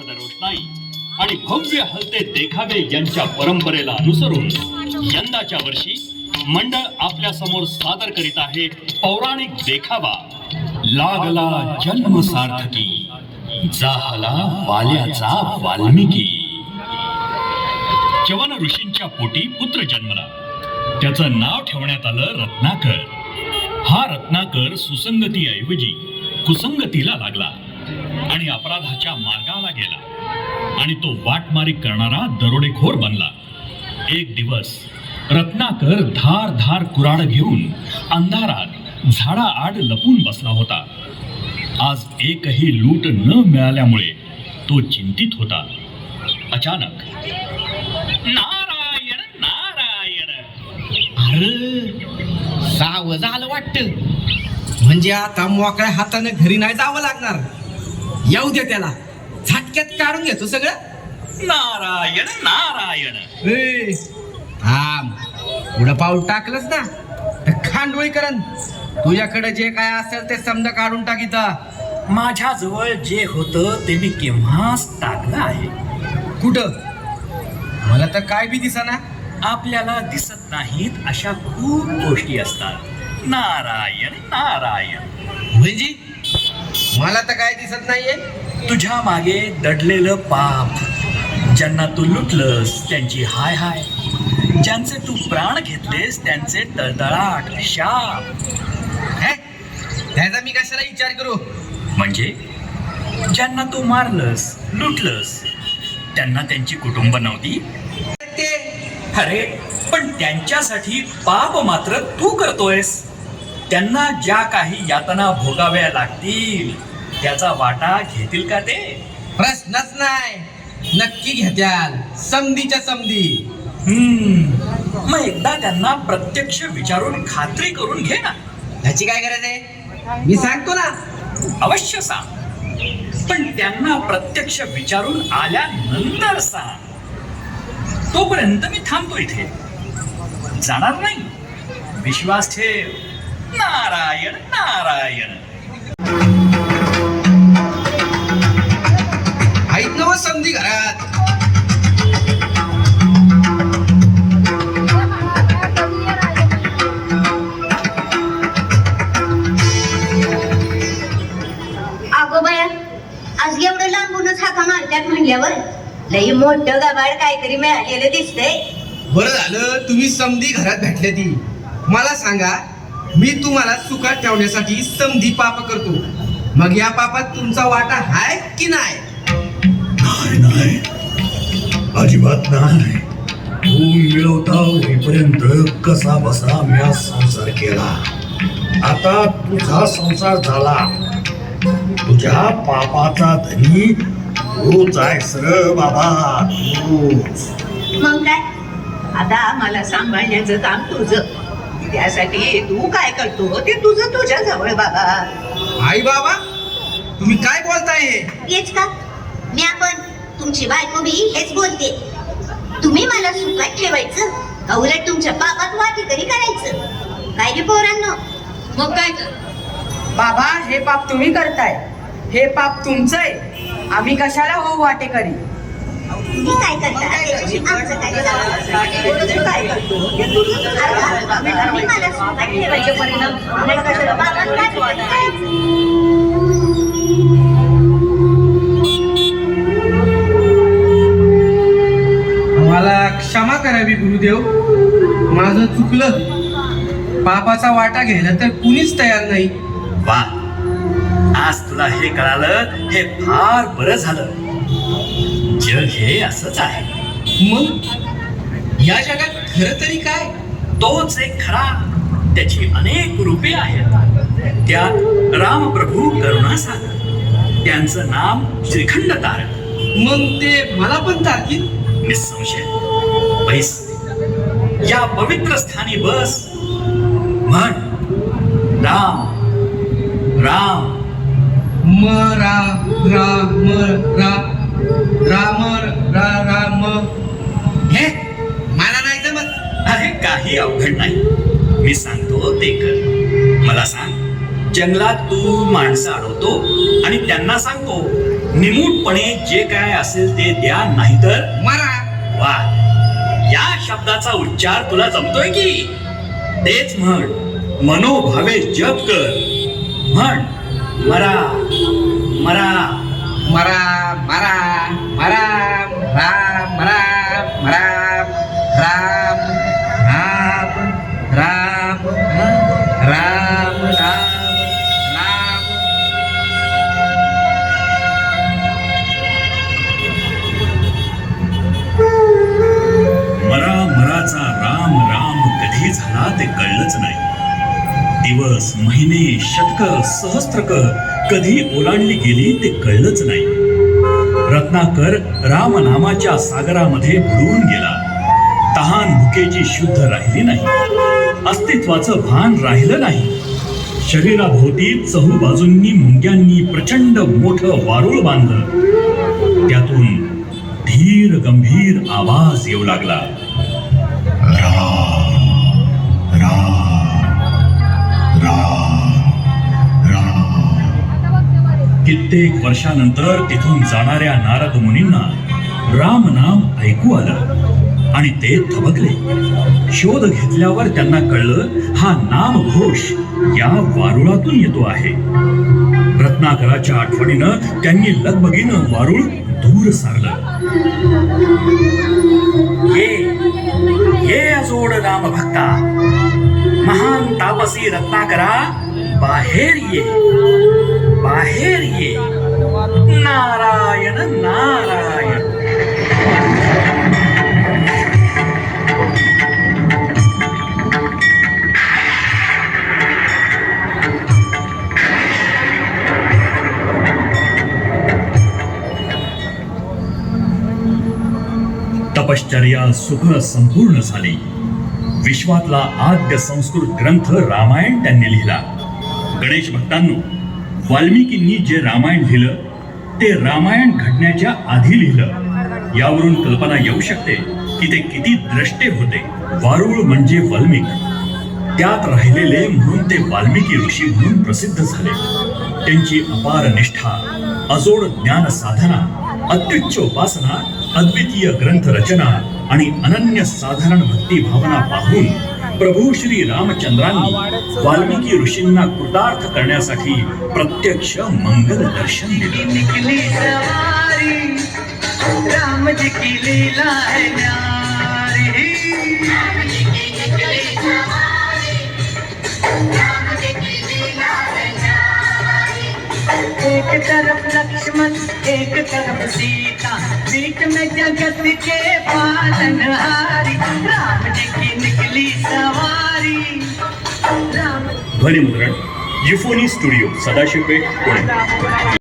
बेसुखद रोषणाई आणि भव्य हलते देखावे यांच्या परंपरेला अनुसरून यंदाच्या वर्षी मंडळ आपल्यासमोर सादर करीत आहे पौराणिक देखावा. लागला जन्म सार्थकी जाहला वाल्याचा वाल्मिकी. चवन ऋषींच्या पोटी पुत्र जन्मला. त्याचं नाव ठेवण्यात आलं रत्नाकर. हा रत्नाकर सुसंगती ऐवजी कुसंगतीला लागला. आणि अपराधाच्या मार्गाला गेला. आणि तो वाटमारी करणारा दरोडेखोर बनला. एक दिवस रत्नाकर धार धार कुराड घेऊन अंधारात झाडाआड लपून बसला होता. आज एकही लूट न मिळाल्यामुळे तो चिंतित होता. अचानक नारायण नारायण. अरे सावं झालं वाटत. म्हणजे आता मोकळ्या हाताने घरी नाही जावं लागणार. येऊ दे त्याला. झटक्यात काढून घेतो सगळं. नारायण नारायण. थांब. पुढं पाऊल टाकलंच ना. तर खांडोळी करन तुझ्याकडे जे काय असेल ते समजा काढून टाकीत माझ्याजवळ जे होतं ते मी केव्हाच टाकलं आहे. कुठं? मला तर काय बी दिसना. आपल्याला दिसत नाहीत अशा खूप गोष्टी असतात. नारायण नारायण. म्हणजे? मला तर काय दिसत नाहीये? तुझ्या मागे दडलेलं पाप ज्यांना तू लुटलंस त्यांची हाय हाय. ज्यांचे तू प्राण घेतलेस त्यांचे तळतळाट शाप. हे? त्याचा मी कशाला विचार करू? म्हणजे? ज्यांना तू मारलंस लुटलंस त्यांना त्यांची कुटुंब नव्हती? ते? अरे पण त्यांच्यासाठी पाप मात्र तू करतोयस. त्यांना ज्या काही यातना भोगाव्या लागतील त्याचा वाटा घेतील का ते? प्रश्नच नाही. नक्की घेत्याल. समधीच्या समधी हम्म. मग एकदा त्यांना प्रत्यक्ष विचारून खात्री करून घे ना. ह्याची काय गरज आहे? मी सांगतो ना. अवश्य सांग. पण त्यांना प्रत्यक्ष विचारून आल्यानंतर सांग. तोपर्यंत मी थांबतो इथे. जाणार नाही. विश्वास ठेव. नारायण नारायण. आहेत ना समधी घरात. आज एवढं लांबूनच हाका मारत्यात म्हणल्यावर लई मोठं गबाड काहीतरी मिळालेलं दिसतंय. बरं झालं तुम्ही समधी घरात भेटले ती. मला सांगा मी तुम्हाला सुखात ठेवण्यासाठी समधी पाप करतो. मग या पापात तुमचा वाटा हाय की नाही? नाही. अजिबात नाही. तू मिळवता होईपर्यंत कसा बसा म्या संसार केला. आता तुझा संसार झाला. तुझ्या पापाचा धनी तूच आहेस र बाबा तूच. मग काय? आता मला सांभाळण्याचं काम तुझं. त्यासाठी तू काय करतो? ते तुझं तुझ्या जवळ बाबा. आई बाबा तुम्ही काय बोलताय? हे? हेच का? मी आपण तुमची बायको बी हेच बोलते. तुम्ही मला सुखात ठेवायचं उलट तुमच्या पापात वाटी तरी करायचं? काय रे पोरांनो? मग काय तर. बाबा हे पाप तुम्ही करताय. हे पाप तुमचं आहे आम्ही कशाला हो वाटे करी? तुम्ही काय करता? त्याच्याशी आमचं काय जावं? तू काय करतो? ते तुझं तुझ्या जवळ आता बाबा. तुम्ही मला सुखात ठेवायचे. परिणाम मला कशाला पापात वाटी तरी करायचं? करावी गुरुदेव? माझं चुकलं. पापाचा वाटा घ्यायला तर कुणीच तयार नाही. वा. आज तुला हे कळालं हे फार बरं झालं. जग हे असंच आहे. मग? या जगात खरं तरी काय? तोच एक खरा त्याची अनेक रूपे आहेत. त्या रामप्रभू करुणासागर त्यांचं नाम श्रीखंड तारक. मग ते मला पण ताकीद निसंशय बैस या पवित्र स्थानी बस। म्हण राम राम। म रा रा म रा राम रा राम। हे मला नाही जमत. अरे काही अवघड नाही. मी सांगतो ते कर. मला सांग जंगलात तू माणसं अडवतो आणि त्यांना सांगतो निमूटपणे जे काय असेल ते द्या नाहीतर मरा. वा या शब्दाचा उच्चार तुला जमतोय की? तेच म्हण मनोभावे जप कर. म्हण मरा मरा मरा मरा मरा. दिवस महिने शतक सहस्त्रक कधी ओलांडली गेली ते कळलंच नाही. रत्नाकर रामनामाच्या सागरामध्ये बुडून गेला. तहान भुकेची शुद्ध राहिली नाही. अस्तित्वाचं भान राहिलं नाही. शरीराभोवती चहू बाजूंनी मुंग्यांनी प्रचंड मोठं वारुळ बांधलं. त्यातून धीर गंभीर आवाज येऊ लागला. कित्येक वर्षानंतर तिथून जाणाऱ्या नारद मुनींना राम नाम ऐकू आलं आणि ते थबकले. शोध घेतल्यावर त्यांना कळलं हा नाम घोष या वारुळातून येतो आहे. रत्नाकराच्या आठवणीनं त्यांनी लगबगीनं वारुळ दूर सारलं. ये ये अजोड राम भक्ता महान तापसी रत्नाकरा बाहेर ये. बाहेर ये. नारायण नारायण. तपश्चर्या सुख संपूर्ण झाली. विश्वातला आद्य संस्कृत ग्रंथ रामायण त्यांनी लिहिला. गणेश भक्तांनो वाल्मिकींनी जे रामायण लिहिलं ते रामायण घडण्याच्या आधी लिहिलं. यावरून कल्पना येऊ शकते की ते किती द्रष्टे होते. वारुळ म्हणजे वाल्मिक. त्यात राहिलेले म्हणून ते वाल्मिकी ऋषी म्हणून प्रसिद्ध झाले. त्यांची अपार निष्ठा अजोड ज्ञान साधना अत्युच्च उपासना अद्वितीय ग्रंथ रचना आणि अनन्य साधारण भक्ती भावना पाहून प्रभू श्री रामचंद्रांनी वाल्मिकी ऋषींना कृतार्थ करण्यासाठी प्रत्यक्ष मंगल दर्शन दिलं एक तरफ़ लक्ष्मण, एक तरफ़ सीता। बीच में जगत के पालनहारी राम जी की निकली सवारी। राम। ध्वनिमुद्रण यूफोनी स्टूडियो सदाशिवपेठ पुणे।